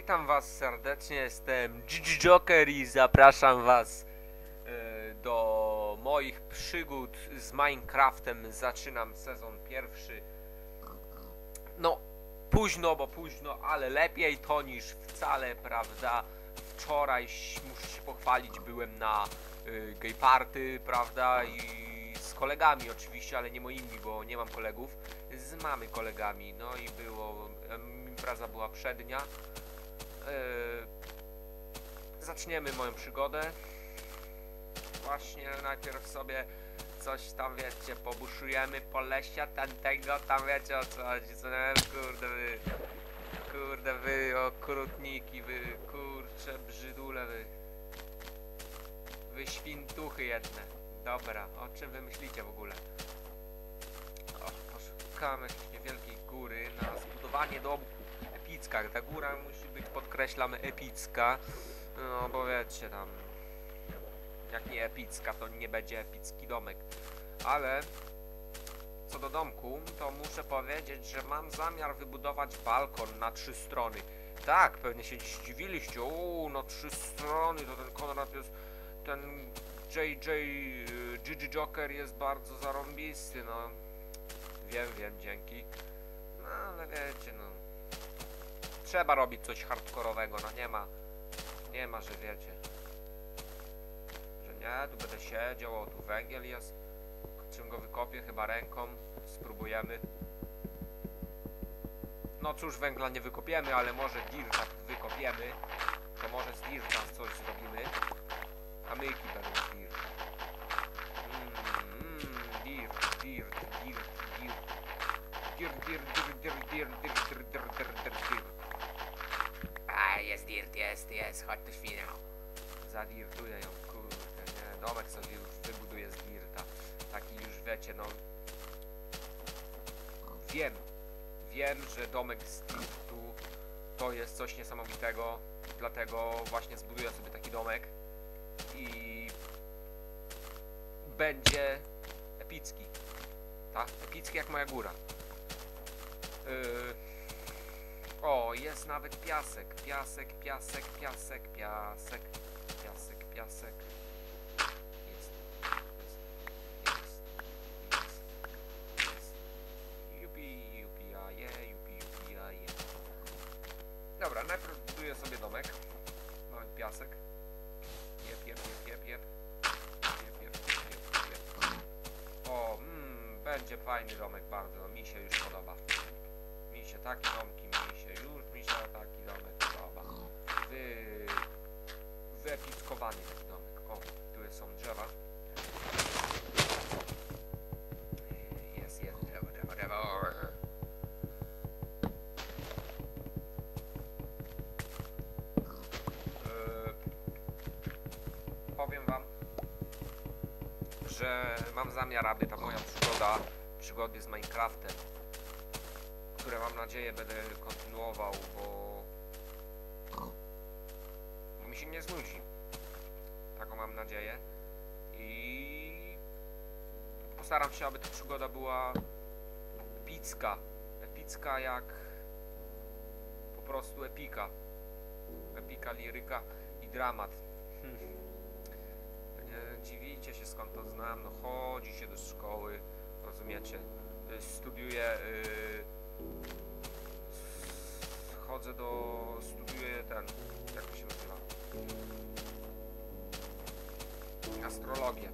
witam was serdecznie, jestem Gigi Joker i zapraszam was e, do moich przygód z Minecraftem. Zaczynam sezon pierwszy. No, późno, bo późno, ale lepiej to niż wcale, prawda? Wczoraj, muszę się pochwalić, byłem na y, gay party, prawda? I z kolegami oczywiście, ale nie moimi, bo nie mam kolegów. Z mamy kolegami, no i było, em, impreza była przednia. Yy, zaczniemy moją przygodę. Właśnie najpierw sobie coś tam wiecie, pobuszujemy po lesie tamtego, tam wiecie o co chodzi, co nie? Kurde wy, kurde wy, okrutniki wy, kurcze brzydule wy. Wy świntuchy jedne. Dobra, o czym wy myślicie w ogóle? O, poszukamy jakiejś niewielkiej góry na zbudowanie domku. Epicka, ta góra musi być, podkreślam, epicka. No, bo wiecie, tam... Jak nie epicka, to nie będzie epicki domek. Ale... Co do domku, to muszę powiedzieć, że mam zamiar wybudować balkon na trzy strony. Tak, pewnie się zdziwiliście. Uuu, no trzy strony, to ten Konrad jest... Ten JJ y, Gigi Joker jest bardzo zarąbisty, no. Wiem, wiem, dzięki. No, ale wiecie, no. Trzeba robić coś hardkorowego, no nie ma. Nie ma, że wiecie. Że nie, tu będę siedział, o tu węgiel jest. Czym go wykopię? Chyba ręką. Spróbujemy. No cóż, węgla nie wykopiemy, ale może dirta wykopiemy. To może z dirta coś zrobimy. Kamyki będą z dirta. Mmm, mm, dirt, dirt, dirt, dirt. Dirt, dirt, dirt, dirt, dirt, dirt, dirt, dirt, dirt, dirt. A, jest dirt, jest, jest, chodź tu świnia. Zadirtuję ją, kurde, nie, domek sobie już wybuduję z dirta. Taki już wiecie, no. Wiem, wiem, że domek z dirtu to jest coś niesamowitego, dlatego właśnie zbuduję sobie taki domek i będzie epicki. Tak? Epicki jak moja góra. Yy... O, jest nawet piasek, piasek, piasek, piasek, piasek, piasek, piasek. Jest, jest, jest, jest, jest. Jupi, jupi, a je, jupi, jupi, a je. Dobra, najpierw buduję sobie domek. Mamy piasek. Jep, jep, jep, jep, jep. Jep, jep, jep, jep, jep. O, mm, będzie fajny domek bardzo, mi się już podoba. Się taki domki, mi się już, mi się taki domek podoba. Wy... Wyepickowany taki domek. O, tu są drzewa. Jest, jest, drzewo, drzewo, drzewo. Yy, powiem wam, że mam zamiar, aby ta moja przygoda, przygody z Minecraftem, które mam nadzieję będę kontynuował, bo, mi się nie znudzi. Taką mam nadzieję. I postaram się, aby ta przygoda była epicka. Epicka jak po prostu epika. Epika, liryka i dramat. Hmm. Dziwicie się skąd to znam, no chodzi się do szkoły, rozumiecie, Y, studiuję, y, s- chodzę do, studiuję ten, jak to się nazywa, astrologię,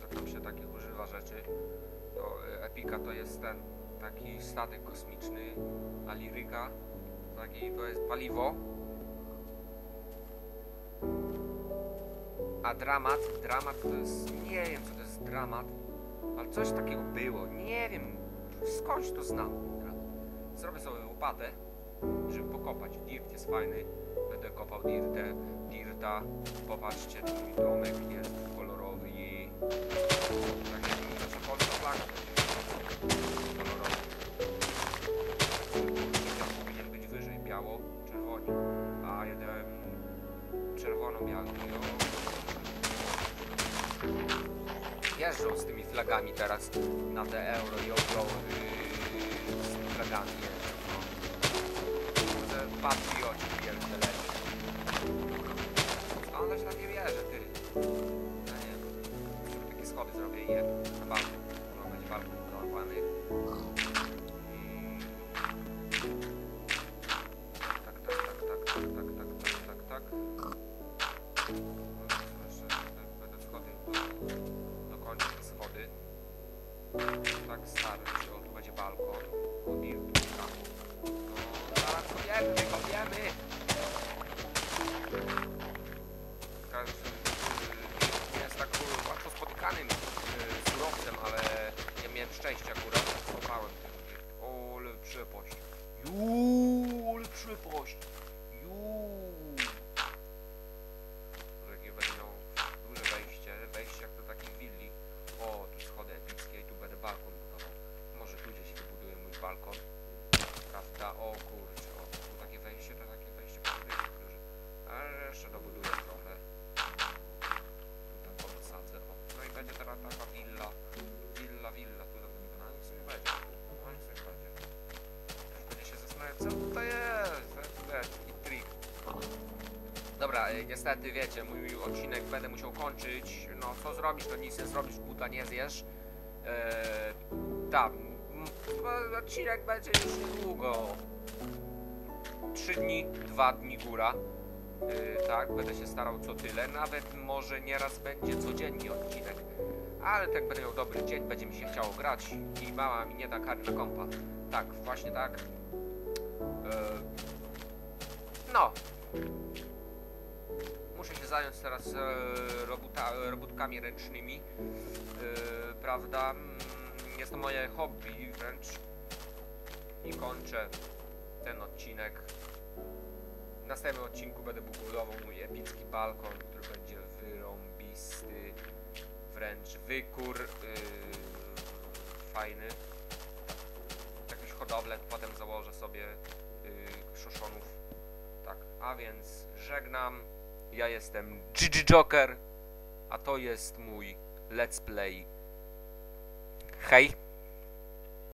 to tam się takich używa rzeczy, to y, Epika to jest ten, taki statek kosmiczny, a liryka, taki, to jest paliwo, A dramat, dramat to jest, nie wiem co to jest dramat, ale coś takiego było, nie wiem, skądś to znam. Zrobię sobie łopatę, żeby pokopać, dirt jest fajny, będę kopał dirtę, dirta, popatrzcie, tu mój domek jest kolorowy i tak jak nasza polska flaga kolorowa. Biał powinien być wyżej, biało, czerwoni, a jeden czerwono-biały. Jeżdżą z tymi flagami teraz na te euro i obrą yy, z flagami jeżdżą. no. Patrioci kopiemy! Każdy y, jest tak y, łatwo spotykanym y, surowcem, ale nie miałem szczęścia akurat. Kopałem tym. O, przepaść. Juuu, ale Dobra, y, niestety wiecie, mój odcinek będę musiał kończyć. No co zrobisz, to nic nie zrobisz, buta nie zjesz. Eee, tak, odcinek będzie już niedługo. Trzy dni, dwa dni góra. Yy, tak, będę się starał co tyle. Nawet może nieraz będzie codziennie odcinek. Ale tak będę miał dobry dzień, będzie mi się chciało grać i mama mi nie da kary na kompa. Tak, właśnie tak. Eee, no, Muszę się zająć teraz e, robuta, robótkami ręcznymi, e, prawda? Mm, Jest to moje hobby wręcz. I kończę ten odcinek. W następnym odcinku będę budował mój epicki balkon, który będzie wyrąbisty, wręcz wykór yy, fajny. Jakieś hodowlę potem założę sobie yy, krzoszonów. Tak, a więc żegnam. Ja jestem GG Joker, a to jest mój Let's Play. Hej!